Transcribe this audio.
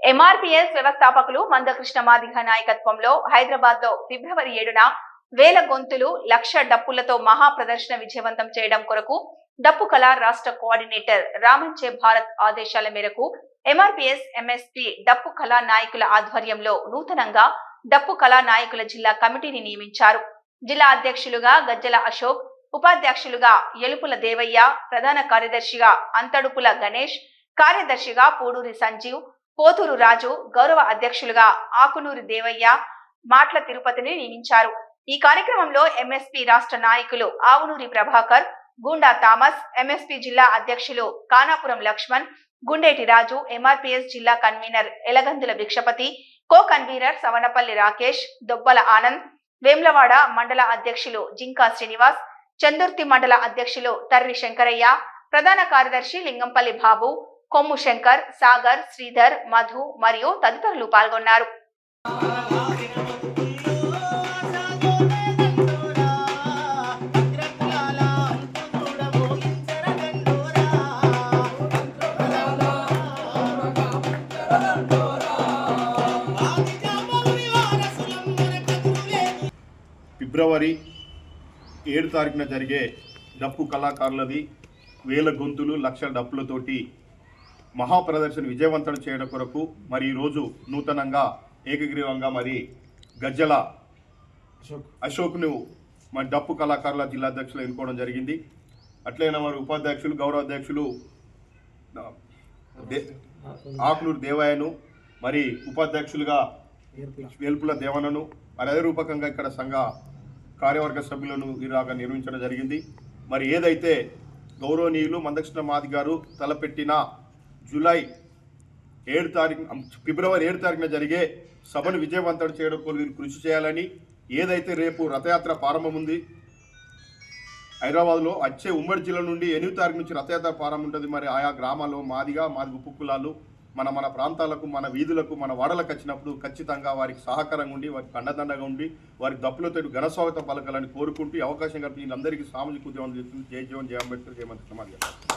MRPS వ్యవస్థాపకులు మందకృష్ణ మాదిగ నాయకత్వంలో హైదరాబాద్లో ఫిబ్రవరి ఏడున వేల గొంతులు లక్ష డప్పులతో మహా ప్రదర్శన విజయవంతం చేయడం కొరకు డప్పు కళా రాష్ట్ర కోఆర్డినేటర్ రామంచే భారత్ ఆదేశాల మేరకు ఎంఆర్పీఎస్ ఎంఎస్పీ డప్పు కళా నాయకుల ఆధ్వర్యంలో నూతనంగా డప్పు కళా నాయకుల జిల్లా కమిటీని నియమించారు. జిల్లా అధ్యక్షులుగా గజ్జల అశోక్ ఉపాధ్యక్షులుగా ఎలుపుల దేవయ్య ప్రధాన కార్యదర్శిగా అంతడుపుల గణేష్ కార్యదర్శిగా పూడూరి సంజీవ్ పోతూరు రాజు గౌరవ అధ్యక్షులుగా ఆకునూరి దేవయ్య మాట్ల తిరుపతిని నియమించారు. ఈ కార్యక్రమంలో ఎంఎస్పీ రాష్ట్ర నాయకులు ఆవునూరి ప్రభాకర్ గూండా థామస్ ఎంఎస్పీ జిల్లా అధ్యక్షులు కానాపురం లక్ష్మణ్ గుండేటి రాజు ఎంఆర్పిఎస్ జిల్లా convener Elagandula Bhikshapati co convener Savanapalli Rakesh Dobbala Anand Vemulawada మండల అధ్యక్షులు జింకా శ్రీనివాస్ చందుర్తి మండల అధ్యక్షులు తర్రి శంకరయ్య ప్రధాన కార్యదర్శి లింగంపల్లి బాబు కొమ్ము శంకర్ సాగర్ శ్రీధర్ మధు మరియు తదితరులు పాల్గొన్నారు. ఫిబ్రవరి ఏడు తారీఖున జరిగే డప్పు కళాకారులది వేల గొంతులు లక్షల డప్పులతోటి మహాప్రదర్శన విజయవంతం చేయడం కొరకు మరి ఈరోజు నూతనంగా ఏకగ్రీవంగా మరి గజ్జల అశోక్ను మరి డప్పు కళాకారుల జిల్లా అధ్యక్షులు ఎన్నుకోవడం జరిగింది. అట్లయినా మరి ఉపాధ్యక్షులు గౌరవ అధ్యక్షులు ఆ, దే- ఆకునూరు దేవయ్యను మరి ఉపాధ్యక్షులుగా వేల్పుల దేవనను మరి అదే రూపకంగా ఇక్కడ సంఘ కార్యవర్గ సభ్యులను ఇలాగా నిర్వహించడం జరిగింది. మరి ఏదైతే గౌరవనీయులు మందకృష్ణ మాది గారు తలపెట్టిన జూలై ఏడు తారీఖు ఫిబ్రవరి ఏడు తారీఖున జరిగే సభను విజయవంతం చేయడం కొరకు మీరు కృషి చేయాలని ఏదైతే రేపు రథయాత్ర ప్రారంభం ఉంది హైదరాబాద్లో వచ్చే ఉమ్మడి జిల్లా నుండి ఎనిమిది తారీఖు నుంచి రథయాత్ర ప్రారంభం ఉంటుంది. మరి ఆయా గ్రామాల్లో మాదిగా మాది ఉప్పు కులాలు మన మన ప్రాంతాలకు మన వీధులకు మన వాడలకు వచ్చినప్పుడు ఖచ్చితంగా వారికి సహకారంగా ఉండి వారికి అండదండగా ఉండి వారి దప్పులతో ఘనస్వాగతం పలకాలని కోరుకుంటూ అవకాశం కల్పించి అందరికీ సామాజిక ఉద్యమం చేస్తుంది జయ జీవన్ జయ అంబేద్కర్ జయమంత్రి సమాజం